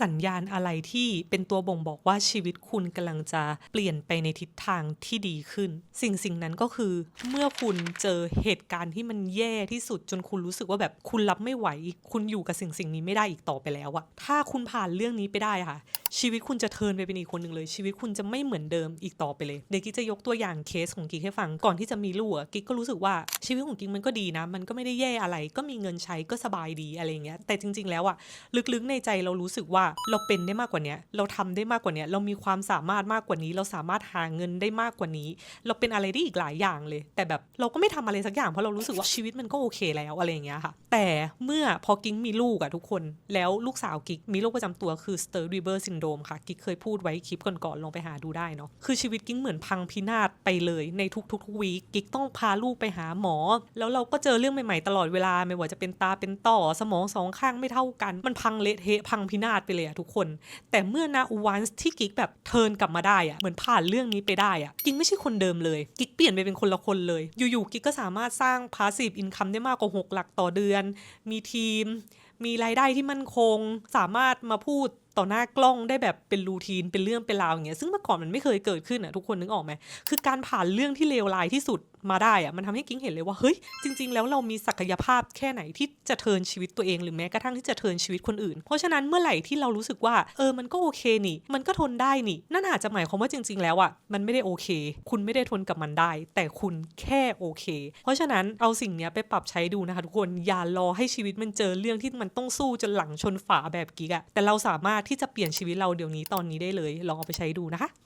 สัญญาณอะไรที่เป็นตัวบ่งบอกว่าชีวิตคุณกำลังจะเปลี่ยนไปในทิศทางที่ดีขึ้น สิ่งสิ่งนั้นก็คือเมื่อคุณเจอเหตุการณ์ที่มันแย่ที่สุดจนคุณรู้สึกว่าแบบคุณรับไม่ไหว คุณอยู่กับสิ่งสิ่งนี้ไม่ได้อีกต่อไปแล้วอะถ้าคุณผ่านเรื่องนี้ไปได้ค่ะ ชีวิตคุณจะเทินไปเป็นอีกคนหนึ่งเลย ชีวิตคุณจะไม่เหมือนเดิมอีกต่อไปเลยเดี๋ยวกิ๊กจะยกตัวอย่างเคสของกิ๊กให้ฟังก่อนที่จะมีลูกอะกิ๊กก็รู้สึกว่าชีวิตของกิ๊กมันก็ดีนะ มันก็ไม่ได้แย่อะไร ก็มีเงินใช้ก็สบายดีอะไรเงี้ยแต่จริง ๆ แล้วอะลึกๆในใจเรารู้สึกว่าเราเป็นได้มากกว่านี้เราทำได้มากกว่านี้เรามีความสามารถมากกว่านี้ เราสามารถหาเงินได้มากกว่านี้ เราเป็นอะไรได้อีกหลายอย่างเลย แต่แบบเราก็ไม่ทำอะไรสักอย่างเพราะเรารู้สึกว่าชีวิตมันก็โอเคแล้วอะไรอย่างเงี้ยค่ะ แต่เมื่อพอกิ๊กมีลูกอะทุกคน แล้วลูกสาวกิ๊กมีโรคประจำตัวคือ s t u r d Weber syndrome ค่ะ กิ๊กเคยพูดไว้คลิปก่อนๆลองไปหาดูได้เนาะคือชีวิตกิ๊กเหมือนพังพินาศไปเลยในทุกๆวีคกิ๊กต้องพาลูกไปหาหมอ แล้วเราก็เจอเรื่องใหม่ๆตลอดเวลาไม่ว่าจะเป็นตาเป็นต่อสมองสองข้างไม่เท่ากัน มันพังเละเทะพังพินาศไปเลยอะทุกคน แต่เมื่อนาวันที่กิ๊กแบบเทินกลับมาได้อะเหมือนผ่านเรื่องนี้ไปได้อะกิ๊กไม่ใช่คนเดิมเลย กิ๊กเปลี่ยนไปเป็นคนละคนเลย อยู่ๆกิ๊กก็สามารถสร้างพาสซีฟอินคัมได้มากกว่า6หลักต่อเดือน มีทีม มีรายได้ที่มั่นคง สามารถมาพูดต่อหน้ากล้องได้แบบเป็นรูทีนเป็นเรื่องเป็นราวอย่างเงี้ยซึ่งเมื่อก่อนมันไม่เคยเกิดขึ้นอะทุกคนนึกออกไหมคือการผ่านเรื่องที่เลวร้ายที่สุดมาได้อะมันทำให้กิ๊งเห็นเลยว่าเฮ้ยจริง ๆ แล้วเรามีศักยภาพแค่ไหนที่จะเทินชีวิตตัวเองหรือแม้กระทั่งที่จะเทินชีวิตคนอื่น เพราะฉะนั้นเมื่อไหร่ที่เรารู้สึกว่าเออมันก็โอเคนี่ มันก็ทนได้นี่ นั่นอาจจะหมายความว่าจริง ๆ แล้วอะมันไม่ได้โอเค คุณไม่ได้ทนกับมันได้ แต่คุณแค่โอเค เพราะฉะนั้นเอาสิ่งเนี้ยไปปรับใช้ดูนะคะทุกคนอย่ารอให้ชีวิตมันเจอเรื่องที่มันต้องสู้จนหลังชนฝาแบบกิ๊กอะแต่เราสามารถที่จะเปลี่ยนชีวิตเราเดี๋ยวนี้ตอนนี้ได้เลย ลองเอาไปใช้ดูนะคะ